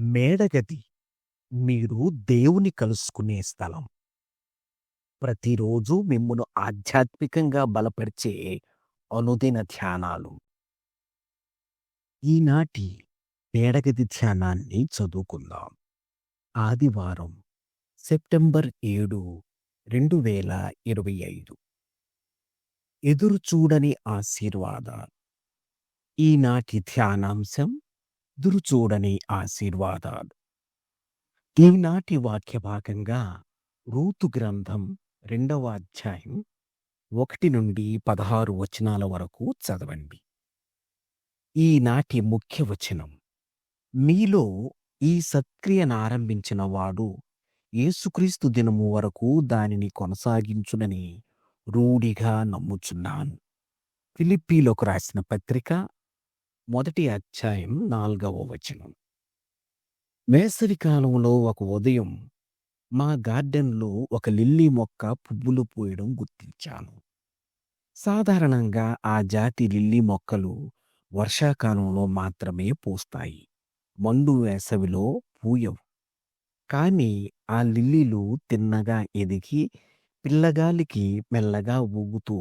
మేడగది మీరు దేవుని కలుసుకునే స్థలం. ప్రతిరోజు మిమ్మును ఆధ్యాత్మికంగా బలపరిచే అనుదిన ధ్యానాలు. ఈనాటి మేడగది ధ్యానాన్ని చదువుకుందాం. ఆదివారం సెప్టెంబర్ ఏడు రెండు వేల ఇరవై ఐదు ఎదురుచూడని ఆశీర్వాద ఈనాటి ధ్యానాంశం ఎదురుచూడని ఆశీర్వాదాలు. ఈనాటి వాక్య భాగంగా రూతు గ్రంథం రెండవ అధ్యాయం ఒకటి నుండి పదహారు వచనాల వరకు చదవండి. ఈనాటి ముఖ్య వచనం మీలో ఈ సత్క్రియను ఆరంభించిన వాడు యేసుక్రీస్తు దినము వరకు దానిని కొనసాగించునని రూఢిగా నమ్ముచున్నాను. ఫిలిప్పీలోకి రాసిన పత్రిక మొదటి అధ్యాయం నాలుగవ వచనం. వేసవికాలంలో ఒక ఉదయం మా గార్డెన్లో ఒక లిల్లీ మొక్క పువ్వులు పూయడం గుర్తించాను. సాధారణంగా ఆ జాతి లిల్లీ మొక్కలు వర్షాకాలంలో మాత్రమే పూస్తాయి. మండు వేసవిలో పూయవు. కానీ ఆ లిల్లీలు తిన్నగా ఎదిగి పిల్లగాలికి మెల్లగా ఊగుతూ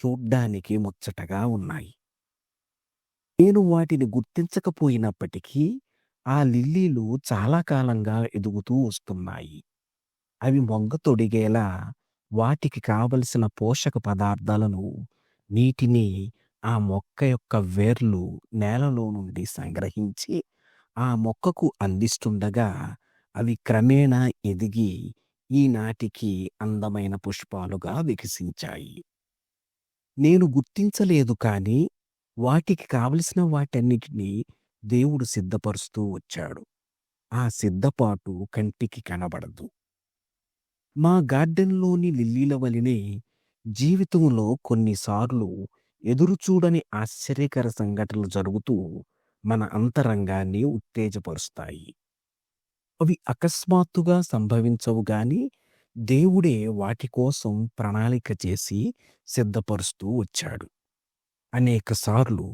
చూడ్డానికి ముచ్చటగా ఉన్నాయి. నేను వాటిని గుర్తించకపోయినప్పటికీ ఆ లిల్లీలు చాలా కాలంగా ఎదుగుతూ వస్తున్నాయి. అవి మొగ్గ తొడిగేలా వాటికి కావలసిన పోషక పదార్థాలను నీటిని ఆ మొక్క యొక్క వేర్లు నేలలో నుండి సంగ్రహించి ఆ మొక్కకు అందిస్తుండగా అవి క్రమేణా ఎదిగి ఈనాటికి అందమైన పుష్పాలుగా వికసించాయి. నేను గుర్తించలేదు కానీ వాటికి కావలసిన వాటన్నిటినీ దేవుడు సిద్ధపరుస్తూ వచ్చాడు. ఆ సిద్ధపాటు కంటికి కనబడదు. మా గార్డెన్లోని లిల్లీల వలనే జీవితంలో కొన్నిసార్లు ఎదురుచూడని ఆశ్చర్యకర సంఘటనలు జరుగుతూ మన అంతరంగాన్ని ఉత్తేజపరుస్తాయి. అవి అకస్మాత్తుగా సంభవించవు గాని దేవుడే వాటి కోసం ప్రణాళిక చేసి సిద్ధపరుస్తూ వచ్చాడు. అనేకసార్లు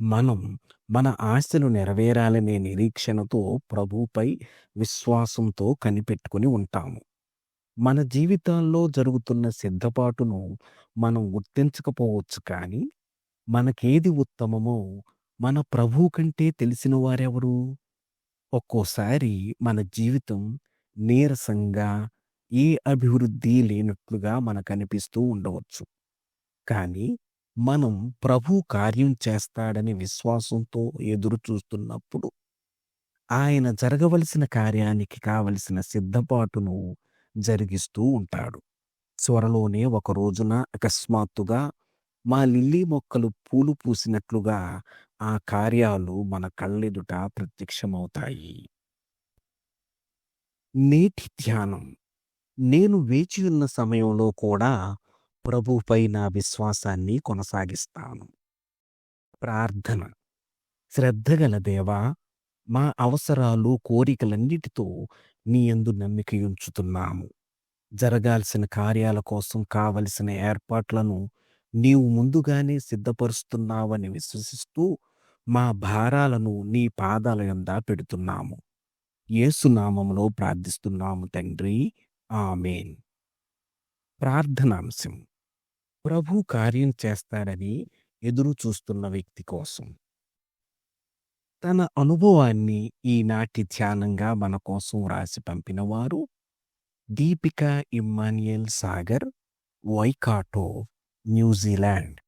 మనం మన ఆశలు నెరవేరాలనే నిరీక్షణతో ప్రభుపై విశ్వాసంతో కనిపెట్టుకుని ఉంటాము. మన జీవితాల్లో జరుగుతున్న సిద్ధపాటును మనం గుర్తించకపోవచ్చు కానీ మనకేది ఉత్తమమో మన ప్రభువు కంటే తెలిసిన వారెవరు? ఒక్కోసారి మన జీవితం నీరసంగా ఏ అభివృద్ధి లేనట్లుగా మనకు అనిపిస్తూ ఉండవచ్చు. కానీ మనం ప్రభు కార్యం చేస్తాడని విశ్వాసంతో ఎదురు చూస్తున్నప్పుడు ఆయన జరగవలసిన కార్యానికి కావలసిన సిద్ధపాటును జరిగిస్తూ ఉంటాడు. త్వరలోనే ఒక రోజున అకస్మాత్తుగా మా లిల్లీ మొక్కలు పూలు పూసినట్లుగా ఆ కార్యాలు మన కళ్ళెదుట ప్రత్యక్షమవుతాయి. నేటి ధ్యానం. నేను వేచి ఉన్న సమయంలో కూడా ప్రభుపై నా విశ్వాసాన్ని కొనసాగిస్తాను. ప్రార్థన. శ్రద్ధగల దేవా మా అవసరాలు కోరికలన్నిటితో నీ యందు నమ్మికయుంచుతున్నాము జరగాల్సిన కార్యాల కోసం కావలసిన ఏర్పాట్లను నీవు ముందుగానే సిద్ధపరుస్తున్నావని విశ్వసిస్తూ మా భారాలను నీ పాదాల యంద పెడుతున్నాము. ఏసునామంలో ప్రార్థిస్తున్నాము తండ్రి. ఆమెన్. ప్రార్థనాంశం. ప్రభు కార్యం చేస్తాడని ఎదురు చూస్తున్న వ్యక్తి కోసం. తన అనుభవాన్ని ఈనాటి ధ్యానంగా మన కోసం రాసి పంపినవారు Deepika Emmanuel Sagar Waikato New Zealand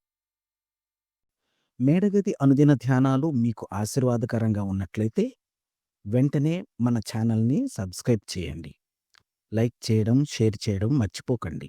మేడగది అనుదిన ధ్యానాలు మీకు ఆశీర్వాదకరంగా ఉన్నట్లయితే వెంటనే మన ఛానల్ని సబ్స్క్రైబ్ చేయండి. లైక్ చేయడం షేర్ చేయడం మర్చిపోకండి.